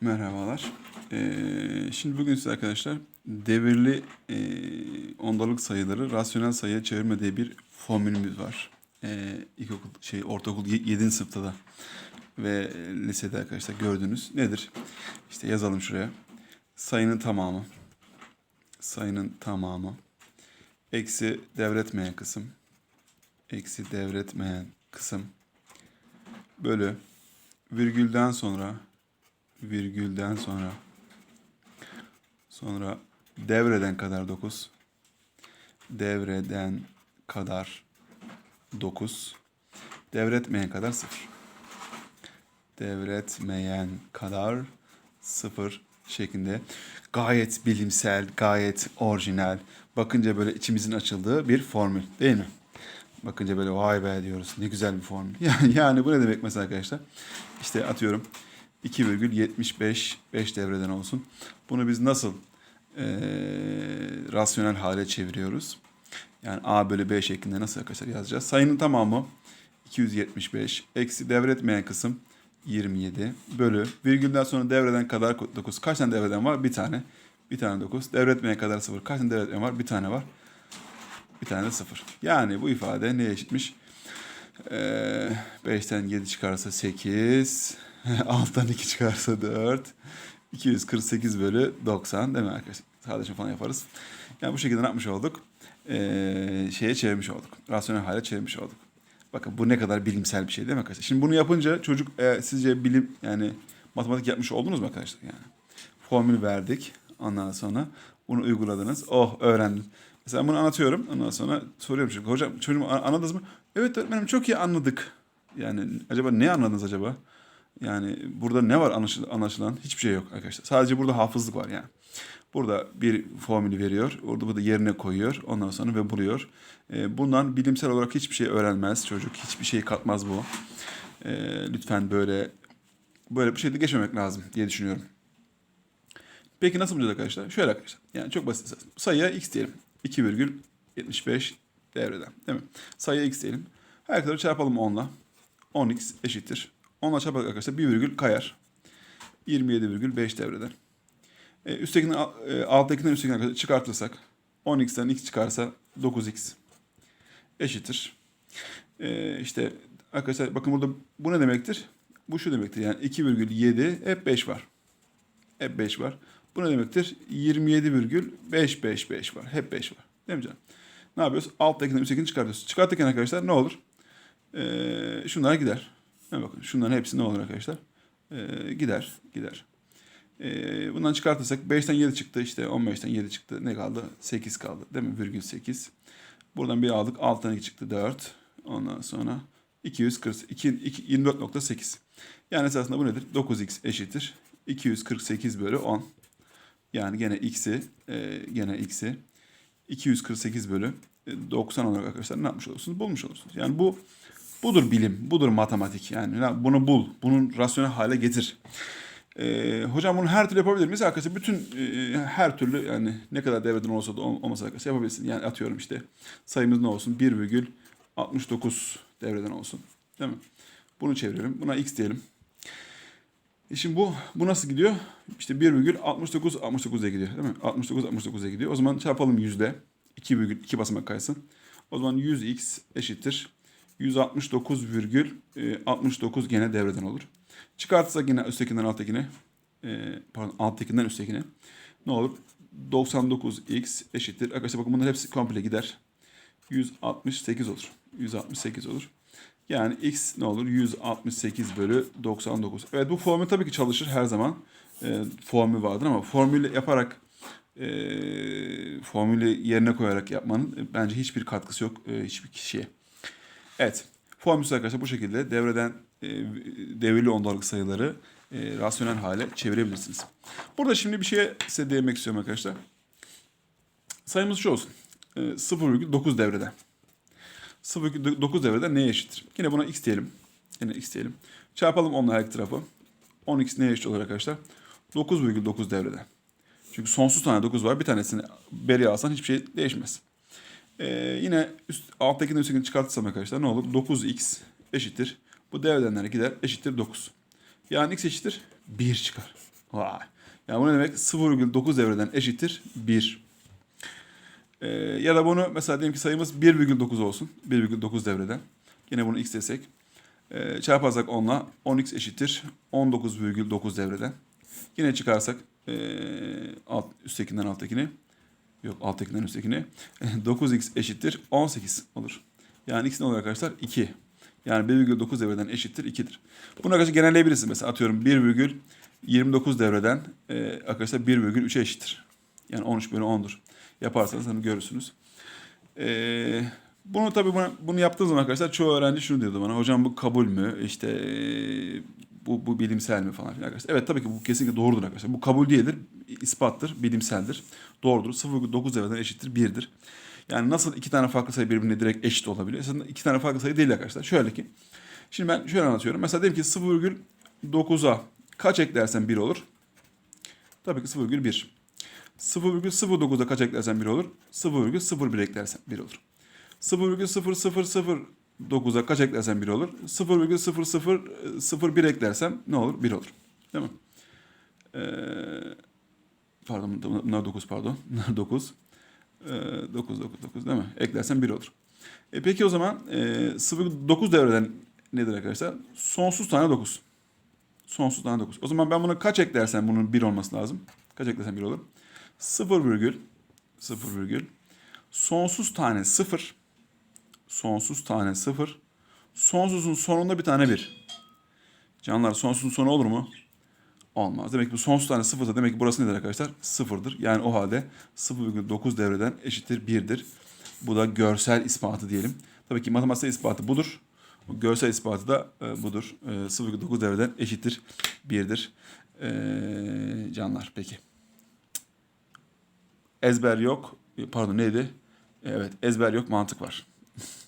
Merhabalar. Ee, şimdi bugün size arkadaşlar devirli e, ondalık sayıları rasyonel sayıya çevirme diye bir formülümüz var. Ee, ilkokul, şey, ortaokul 7. sınıfta da ve lisede arkadaşlar gördünüz. Nedir? İşte yazalım şuraya. Sayının tamamı. Sayının tamamı. Eksi devretmeyen kısım. Eksi devretmeyen kısım. Bölü. Virgülden sonra virgülden sonra sonra devreden kadar 9 devreden kadar 9 devretmeyen kadar 0 devretmeyen kadar 0 şeklinde gayet bilimsel, gayet orijinal, bakınca böyle içimizin açıldığı bir formül değil mi? Bakınca böyle vay be diyoruz. Ne güzel bir formül. Yani, yani bu ne demek mesela arkadaşlar? İşte atıyorum 2,75 5 devreden olsun. Bunu biz nasıl eee, rasyonel hale çeviriyoruz? Yani A bölü B şeklinde nasıl arkadaşlar yazacağız? Sayının tamamı 275 eksi devretmeyen kısım 27 bölü virgülden sonra devreden kadar 9. Kaç tane devreden var? Bir tane. Bir tane 9. Devretmeyen kadar 0. Kaç tane devretmeyen var? Bir tane var. Bir tane de 0. Yani bu ifade neye eşitmiş? Ee, 5'ten 7 çıkarsa 8. 6'dan 2 çıkarsa 4. 248 bölü 90 değil mi arkadaşlar? Sadece falan yaparız. Yani bu şekilde ne yapmış olduk? Ee, şeye çevirmiş olduk. Rasyonel hale çevirmiş olduk. Bakın bu ne kadar bilimsel bir şey değil mi arkadaşlar? Şimdi bunu yapınca çocuk e, sizce bilim yani matematik yapmış oldunuz mu arkadaşlar? Yani formül verdik. Ondan sonra bunu uyguladınız. Oh öğrendim. Mesela bunu anlatıyorum. Ondan sonra soruyorum çünkü hocam çocuğum an- anladınız mı? Evet öğretmenim çok iyi anladık. Yani acaba ne anladınız acaba? Yani burada ne var anlaşılan? Hiçbir şey yok arkadaşlar. Sadece burada hafızlık var yani. Burada bir formülü veriyor. Orada bu da yerine koyuyor. Ondan sonra ve buluyor. Ee, bundan bilimsel olarak hiçbir şey öğrenmez çocuk. Hiçbir şey katmaz bu. Ee, lütfen böyle böyle bir şeyde geçmemek lazım diye düşünüyorum. Peki nasıl bulacağız arkadaşlar? Şöyle arkadaşlar. Yani çok basit. Sayıya x diyelim. 2,75 devreden. Değil mi? Sayıya x diyelim. Her tarafı çarpalım 10'la. 10x eşittir. 10'la çarparak arkadaşlar bir virgül kayar. 27,5 devreden. E, üsttekinden, al- e, alttakinden üsttekinden arkadaşlar çıkartırsak 10x'ten x çıkarsa 9x eşittir. E, işte arkadaşlar bakın burada bu ne demektir? Bu şu demektir yani 2,7 hep 5 var. Hep 5 var. Bu ne demektir? 27,555 var. Hep 5 var. Değil mi canım? Ne yapıyoruz? Alttakinden üsttekini çıkartıyoruz. Çıkartırken arkadaşlar ne olur? Ee, şunlar gider. Ha bakın şunların hepsi ne olur arkadaşlar? Ee, gider. Gider. Ee, bundan çıkartırsak 5'ten 7 çıktı işte 15'ten 7 çıktı. Ne kaldı? 8 kaldı. Değil mi? Virgül 8. Buradan bir aldık. 6'dan 2 çıktı 4. Ondan sonra 240, 2, 2, 24.8. Yani esasında bu nedir? 9x eşittir. 248 bölü 10. Yani gene x'i, e, gene x'i 248 bölü e, 90 olarak arkadaşlar ne yapmış olursunuz? Bulmuş olursunuz. Yani bu budur bilim, budur matematik. Yani ya bunu bul, bunun rasyonel hale getir. E, hocam bunu her türlü yapabilir miyiz? Arkadaşlar bütün e, her türlü yani ne kadar devreden olsa da ol- olmasa arkadaşlar yapabilirsin. Yani atıyorum işte sayımız ne olsun? 1,69 devreden olsun. Değil mi? Bunu çeviriyorum. Buna x diyelim. E şimdi bu bu nasıl gidiyor? İşte 1,69 69'a gidiyor değil mi? 69 69'a gidiyor. O zaman çarpalım yüzde. 2 virgül 2 basamak kaysın. O zaman 100x eşittir. 169,69 gene devreden olur. Çıkartırsak yine üsttekinden alttakine e, pardon alttakinden üsttekine ne olur? 99x eşittir. Arkadaşlar bakın bunların hepsi komple gider. 168 olur. 168 olur. Yani x ne olur? 168 bölü 99. Evet bu formül tabii ki çalışır her zaman. E, formül vardır ama formülü yaparak e, formülü yerine koyarak yapmanın e, bence hiçbir katkısı yok e, hiçbir kişiye. Evet. Formülü arkadaşlar bu şekilde devreden e, devirli ondalık sayıları e, rasyonel hale çevirebilirsiniz. Burada şimdi bir şeye size değinmek istiyorum arkadaşlar. Sayımız şu olsun. E, 0,9 devreden. 0,9 devreden neye eşittir? Yine buna x diyelim. Yine x diyelim. Çarpalım onunla her iki tarafı. 10x neye eşit olur arkadaşlar? 9,9 devreden. Çünkü sonsuz tane 9 var. Bir tanesini beri alsan hiçbir şey değişmez. Ee, yine üst, alttakinden üsttekini çıkartırsam arkadaşlar ne olur? 9x eşittir. Bu devredenler gider eşittir 9. Yani x eşittir 1 çıkar. Vay. Yani bu ne demek? 0,9 devreden eşittir 1. Ee, ya da bunu mesela diyelim ki sayımız 1,9 olsun. 1,9 devreden. Yine bunu x desek. Ee, çarparsak 10'la 10x eşittir 19,9 devreden. Yine çıkarsak ee, alt, üsttekinden alttakini. Yok alttakinden üsttekini. 9x eşittir 18 olur. Yani x ne olur arkadaşlar? 2. Yani 1,9 devreden eşittir 2'dir. Bunu arkadaşlar genelleyebilirsiniz. Mesela atıyorum 1,29 devreden e, arkadaşlar 1,3'e eşittir. Yani 13 bölü 10'dur. Yaparsanız hani görürsünüz. E, bunu tabii bunu, bunu yaptığım zaman arkadaşlar çoğu öğrenci şunu diyordu bana. Hocam bu kabul mü? İşte e, bu, bu bilimsel mi falan filan arkadaşlar. Evet tabii ki bu kesinlikle doğrudur arkadaşlar. Bu kabul değildir. İspattır, bilimseldir. Doğrudur. 0,9 devreden eşittir 1'dir. Yani nasıl iki tane farklı sayı birbirine direkt eşit olabiliyor? Aslında iki tane farklı sayı değil arkadaşlar. Şöyle ki. Şimdi ben şöyle anlatıyorum. Mesela diyelim ki 0,9'a kaç eklersen 1 olur? Tabii ki 0,1. 0,09'a kaç eklersen 1 olur? 0,01 eklersen 1 olur. 0,0009'a kaç eklersen 1 olur? 0,0001 eklersem ne olur? 1 olur. Değil mi? Ee, pardon bunlar 9 pardon. Bunlar 9. Ee, 9 9 9 değil mi? Eklersen 1 olur. E peki o zaman e, 0,9 devreden nedir arkadaşlar? Sonsuz tane 9. Sonsuz tane 9. O zaman ben bunu kaç eklersem bunun 1 olması lazım. Kaç eklersem 1 olur? 0 virgül 0 virgül sonsuz tane 0 sonsuz tane 0 sonsuzun sonunda bir tane 1. Canlar sonsuzun sonu olur mu? Olmaz. Demek ki bu sonsuz tane sıfırsa demek ki burası nedir arkadaşlar? Sıfırdır. Yani o halde 0,9 devreden eşittir 1'dir. Bu da görsel ispatı diyelim. Tabii ki matematiksel ispatı budur. Bu görsel ispatı da e, budur. E, 0,9 devreden eşittir 1'dir. E, canlar peki. Ezber yok. Pardon neydi? Evet ezber yok mantık var.